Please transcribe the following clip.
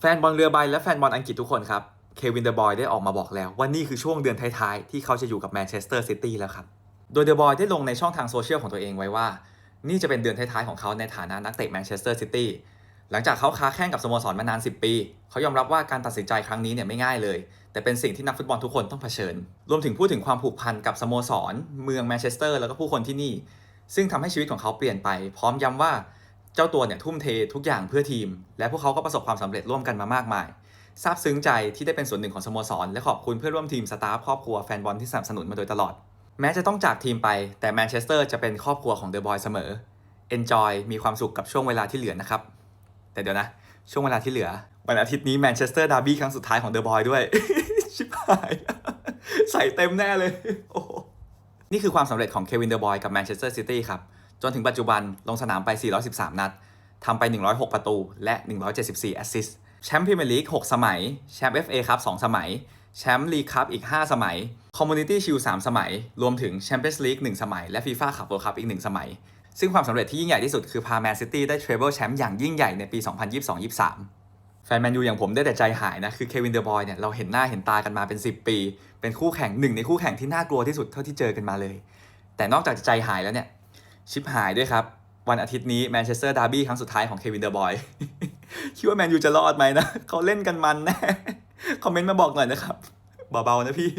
แฟนบอลเรือใบและแฟนบอลอังกฤษทุกคนครับ เควินเดอะบอยได้ออกมาบอกแล้วว่านี่คือช่วงเดือนท้ายๆ ที่เขาจะอยู่กับแมนเชสเตอร์ซิตี้แล้วครับ โดยเดอะบอยได้ลงในช่องทางโซเชียลของตัวเองไว้ว่า นี่จะเป็นเดือนท้ายๆ ของเขาในฐานะนักเตะแมนเชสเตอร์ซิตี้หลังจากเขาค้าแข่งกับสโมสรมานาน 10 ปี เขายอมรับว่าการตัดสินใจครั้งนี้เนี่ยไม่ง่ายเลย แต่เป็นสิ่งที่นักฟุตบอลทุกคนต้องเผชิญ รวมถึงพูดถึงความผูกพันกับสโมสร เมืองแมนเชสเตอร์แล้วก็ผู้คนที่นี่ ซึ่งทำให้ชีวิตของเขาเปลี่ยนไป พร้อมย้ำว่า เจ้าตัวเนี่ยทุ่มเททุกอย่างเพื่อทีม และพวกเขาก็ประสบความสำเร็จร่วมกันมามากมายซาบซึ้งใจที่ได้เป็นส่วนหนึ่งของสโมสร และขอบคุณเพื่อนร่วมทีมสตาฟครอบครัวแฟนบอลที่สนับสนุนมาโดยตลอด แม้จะต้องจากทีมไปแต่แมนเชสเตอร์จะเป็นครอบครัวของเดอะบอยเสมอ Enjoy มีความสุขกับช่วงเวลาที่เหลือนะครับ แต่เดี๋ยวนะ ช่วงเวลาที่เหลือ วันอาทิตย์นี้แมนเชสเตอร์ดาร์บี้ครั้งสุดท้ายของเดอะบอยด้วย ชิบหายใส่เต็มแน่เลยโอ้โหนี่คือความสำเร็จของเควินเดอะบอยกับแมนเชสเตอร์ซิตี้ครับ จนถึงปัจจุบันลงสนามไป 413 นัดทำไป 106 ประตู และ 174 แอสซิสต์แชมป์พรีเมียร์ลีก 6 สมัย แชมป์ FA ครับ2สมัย แชมป์ลีกคัพอีก 5 สมัย คอมมูนิตี้ชิล3สมัย รวมถึงแชมเปี้ยนส์ลีก1สมัย และฟีฟ่าคัพเวิลด์คัพอีก 1 สมัย ซึ่งความสำเร็จที่ยิ่งใหญ่ที่สุดคือพาแมนซิตี้ได้เทรเบิลแชมป์อย่างยิ่งใหญ่ในปี 2022-23 แฟนแมนยูอย่างผมได้แต่ใจหายนะ คือเควินเดอะบอยเนี่ยเราเห็นหน้าเห็นตากันมาเป็น 10 ปี เป็นคู่แข่งหนึ่งในคู่แข่งที่น่ากลัวที่สุดเท่าที่เจอกันมาเลย แต่นอกจากจะใจหายแล้วเนี่ย ชิปหายด้วยครับ วันอาทิตย์นี้แมนเชสเตอร์ดาร์บี้ครั้งสุดท้ายของเควินเดอร์บอยคิดว่าแมนยูจะรอดไหมนะเขาเล่นกันมันแน่คอมเมนต์มาบอกหน่อยนะครับเบาๆนะพี่